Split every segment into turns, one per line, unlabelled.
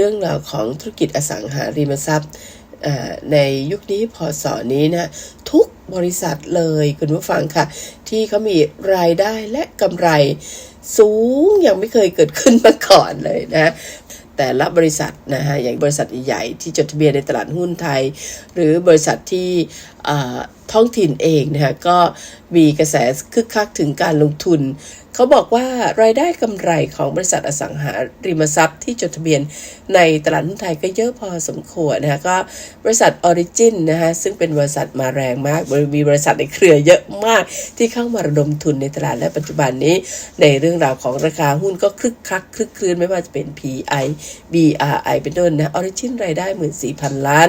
เรื่องราวของธุรกิจอสังหาริมทรัพย์ในยุคนี้พศนี้นะทุกบริษัทเลยคุณผู้ฟังค่ะ ที่เขามีรายได้และกำไรสูงย่างไม่เคยเกิดขึ้นมาก่อนเลยนะ แต่ละบริษัทนะฮะอย่างบริษัทใหญ่ที่จดทะเบียนในตลาดหุ้นไทย หรือบริษัทที่ ท้องถิ่นเองนะฮะก็มีกระแสคึกคักถึงการลงทุน เขาบอกว่ารายได้กำไรของบริษัทอสังหาริมทรัพย์ที่จดทะเบียนในตลาดหุ้นไทยก็เยอะพอสมควรนะคะก็บริษัทออริจินนะคะซึ่งเป็นบริษัทมาแรงมากมีบริษัทในเครือเยอะมากที่เข้ามาระดมทุนในตลาดและปัจจุบันนี้ ในเรื่องราวของราคาหุ้นก็คึกคักคึกคลืนไม่ว่าจะเป็น PI BRI เป็นต้นนะออริจินรายได้ 14,000 ล้าน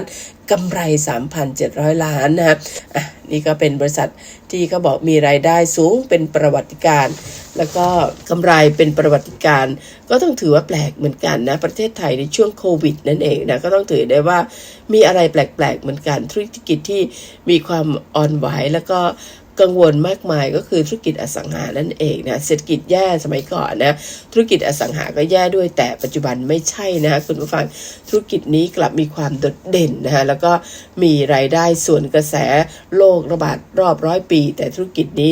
กำไร 3,700 ล้านนะครับอะนี่ก็เป็นบริษัทที่เขาบอกมีรายได้สูงเป็นประวัติการ แล้วก็กำไรเป็นประวัติการ ก็ต้องถือว่าแปลกเหมือนกันนะ ประเทศไทยในช่วงโควิดนั่นเองนะก็ต้องถือได้ว่ามีอะไรแปลกๆเหมือนกันธุรกิจที่มีความอ่อนไหวแล้วก็ กังวลมากมายก็คือธุรกิจอสังหานั่นเองนะเศรษฐกิจแย่สมัยก่อนนะธุรกิจอสังหาก็แย่ด้วยแต่ปัจจุบันไม่ใช่นะคุณผู้ฟังธุรกิจนี้กลับมีความโดดเด่นนะฮะแล้วก็มีรายได้ส่วนกระแสโรคระบาดรอบร้อยปี แต่ธุรกิจนี้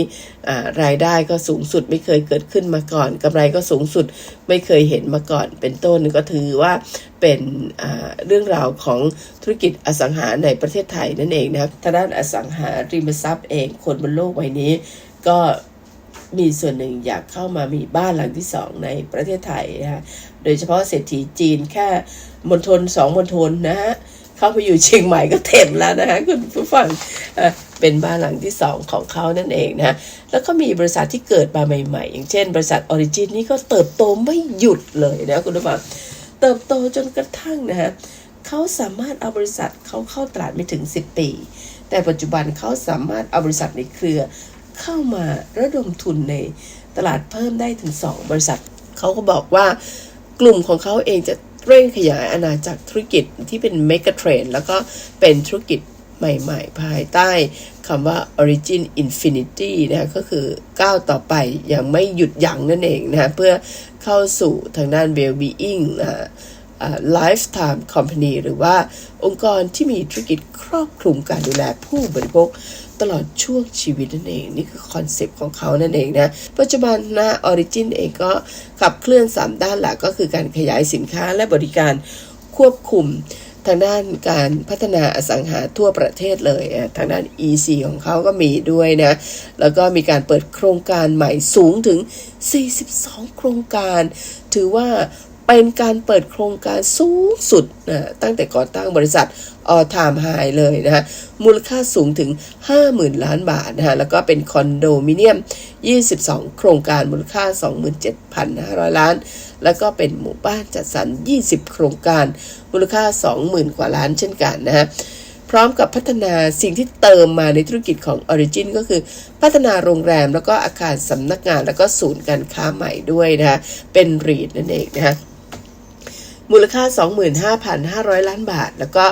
รายได้ก็สูงสุดไม่เคยเกิดขึ้นมาก่อนกำไรก็สูงสุดไม่เคยเห็นมาก่อนเป็นต้นก็ถือว่าเป็นเรื่องราวของธุรกิจอสังหาในประเทศไทยนั่นเองนะครับทางด้านอสังหาริมทรัพย์เองคนบนโลกใบนี้ ก็มีส่วนหนึ่งอยากเข้ามามีบ้านหลังที่สองในประเทศไทยนะฮะโดยเฉพาะเศรษฐีจีนแค่มณฑลสองมณฑลนะฮะเข้าไปอยู่เชียงใหม่ก็เต็มแล้วนะฮะคุณผู้ฟังเป็นบ้านหลังที่สองของเขานั่นเองนะ แล้วก็มีบริษัทที่เกิดมาใหม่ ๆ อย่างเช่น บริษัทออริจินนี่ก็เติบโตไม่หยุดเลยนะคุณผู้ฟัง เติบโตจนกระทั่งนะฮะเขาสามารถเอาบริษัทเขาเข้าตลาดไม่ถึง 10 ปี แต่ปัจจุบันเขาสามารถเอาบริษัทในเครือเข้ามาระดมทุนในตลาดเพิ่มได้ถึง 2 บริษัท เขาก็บอกว่ากลุ่มของเขาเองจะเร่งขยายอาณาจักรธุรกิจที่เป็นเมกะเทรนแล้วก็เป็นธุรกิจ ใหม่ๆ ภายใต้คำว่า Origin Infinity นะก็คือก้าวต่อไปอย่างไม่หยุดยั้งนั่นเองนะเพื่อเข้าสู่ทางด้าน well-being นะ lifetime company หรือว่าองค์กรที่มีธุรกิจครอบคลุมการดูแลผู้บริโภคตลอดช่วงชีวิตนั่นเอง นี่คือคอนเซปต์ของเขานั่นเองนะ ปัจจุบันนะออริจินเองก็ขับเคลื่อน 3 ด้านหลักก็คือการขยายสินค้าและบริการควบคุม ทางด้านการพัฒนาอสังหาทั่วประเทศเลยทางด้าน EC ของเขาก็มีด้วยนะ แล้วก็มีการเปิดโครงการใหม่สูงถึง 42 โครงการ ถือว่าเป็นการเปิดโครงการสูงสุดนะตั้งแต่ก่อตั้งบริษัทออทามไฮเลยนะฮะมูลค่าสูงถึง 50,000 ล้านบาทนะฮะแล้วก็เป็นคอนโดมิเนียม 22 โครงการมูลค่า 27,500 ล้าน แล้วก็เป็นหมู่บ้านจัดสรร 20 โครงการ มูลค่า 20,000 กว่าล้านเช่นกันนะฮะพร้อมกับพัฒนาสิ่งที่เติมมาในธุรกิจของ Origin ก็คือพัฒนาโรงแรมแล้วก็อาคารสำนักงานแล้วก็ศูนย์การค้าใหม่ด้วยนะฮะเป็นรีดนั่นเองนะฮะมูลค่า 25,500 ล้านบาท แล้วก็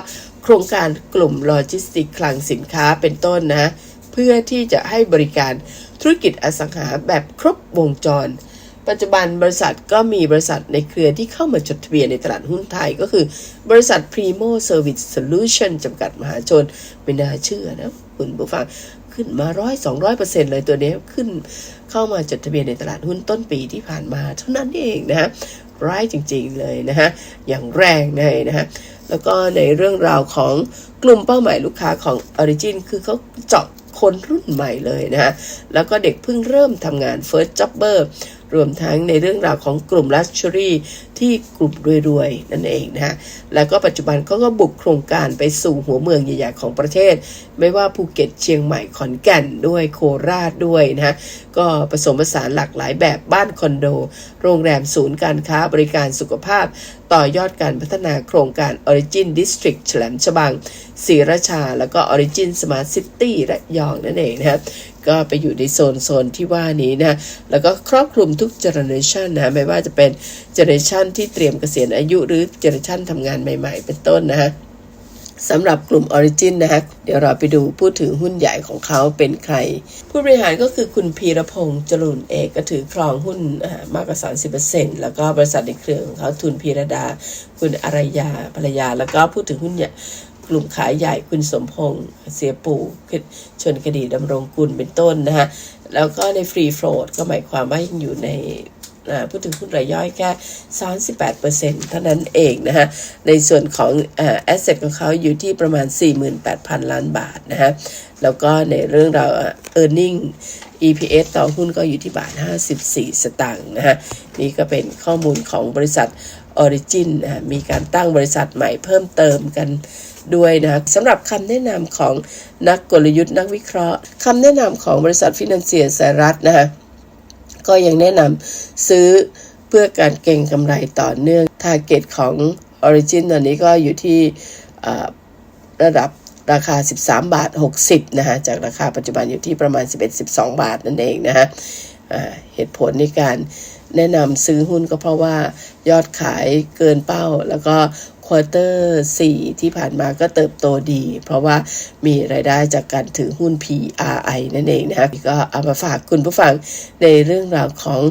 โครงการกลุ่มโลจิสติกคลังสินค้าเป็นต้นนะ เพื่อที่จะให้บริการธุรกิจอสังหาแบบครบวงจร ปัจจุบันบริษัทก็มีบริษัทในเครือที่เข้ามาจดทะเบียนในตลาดหุ้นไทยก็คือ บริษัท Primo Service Solution จำกัดมหาชน ไม่น่าเชื่อนะ คุณผู้ฟังขึ้นมาร้อยสองร้อยเปอร์เซ็นต์เลยตัวนี้ขึ้นเข้ามาจดทะเบียนในตลาดหุ้นต้นปีที่ผ่านมาเท่านั้นเองนะฮะร้ายจริงๆเลยนะฮะ อย่างแรงเลยนะฮะ แล้วก็ในเรื่องราวของกลุ่มเป้าหมายลูกค้าของ Origin คือเขาเจาะคนรุ่นใหม่เลยนะฮะ แล้วก็เด็กเพิ่งเริ่มทำงาน First Jobber รวมทั้งในเรื่องราวของกลุ่ม Luxury ที่กลุ่มรวยๆ นั่นเองนะฮะแล้วก็ปัจจุบันเขาก็บุกโครงการไปสู่หัวเมืองใหญ่ๆของประเทศ ไม่ว่าภูเก็ตเชียงใหม่ขอนแก่นด้วยโคราชด้วยนะฮะก็ผสมผสานหลากหลายแบบบ้านคอนโด โรงแรมศูนย์การค้าบริการสุขภาพ ต่อยอดการพัฒนาโครงการ Origin District ฉลมฉบังศรีราชา แล้วก็ Origin Smart City ระยองนั่นเองนะครับ ก็ไปอยู่ในโซนโซนที่ว่านี้นะ แล้วก็ครอบคลุมทุกเจเนอเรชันนะ ไม่ว่าจะเป็นเจเนอเรชันที่เตรียมเกษียณอายุหรือเจเนอเรชันทำงานใหม่ ๆ เป็นต้นนะฮะสำหรับกลุ่ม Origin นะฮะ เดี๋ยวเราไปดูผู้ถือหุ้นใหญ่ของเขาเป็นใคร ผู้บริหารก็คือคุณพีรพงษ์จรุนเอกก็ถือครองหุ้นมากกว่า 30%แล้วก็บริษัทในเครือของเขาทุนพีรดา คุณอารยาภรรยา แล้วก็ผู้ถือหุ้นใหญ่ กลุ่มขายใหญ่คุณสมพงษ์เสียปู่ชนคดีดำรงกุลเป็นต้นนะฮะ แล้วก็ในฟรีโฟลดก็หมายความว่ายังอยู่ในพูดถึงหุ้นรายย่อยแค่ 38%เท่านั้นเองนะฮะ ในส่วนของแอสเซทของเขาอยู่ที่ประมาณ 48,000 ล้านบาทนะฮะ แล้วก็ในเรื่องราวอะ earning EPS ต่อหุ้นก็อยู่ที่บาท 54 สตางค์นะฮะ นี่ก็เป็นข้อมูลของบริษัท Origin นะะมีการตั้งบริษัทใหม่เพิ่มเติมกัน ด้วยนะสำหรับคำแนะนำของนักกลยุทธ์นักวิเคราะห์คำแนะนำของบริษัทฟินแลนเซียสหรัฐนะฮะก็ยังแนะนำซื้อเพื่อการเก็งกำไรต่อเนื่องทาร์เก็ตของ Origin ตอนนี้ก็อยู่ที่ระดับราคา 13 บาท 60 นะฮะ จากราคาปัจจุบันอยู่ที่ประมาณ 11-12 บาทนั่นเองนะฮะเหตุผลในการแนะนำซื้อหุ้นก็เพราะว่ายอดขายเกินเป้า แล้วก็ ควอเตอร์4ที่ผ่านมาก็เติบโตดี เพราะว่ามีรายได้จากการถือหุ้น PRI นั่นเองนะคะก็เอามาฝากคุณผู้ฟังในเรื่องราวของ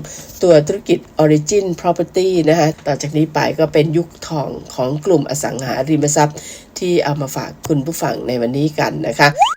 ตัวธุรกิจ Origin Property นะคะต่อจากนี้ไปก็เป็นยุคทองของกลุ่มอสังหาริมทรัพย์ ที่เอามาฝากคุณผู้ฟังในวันนี้กันนะคะ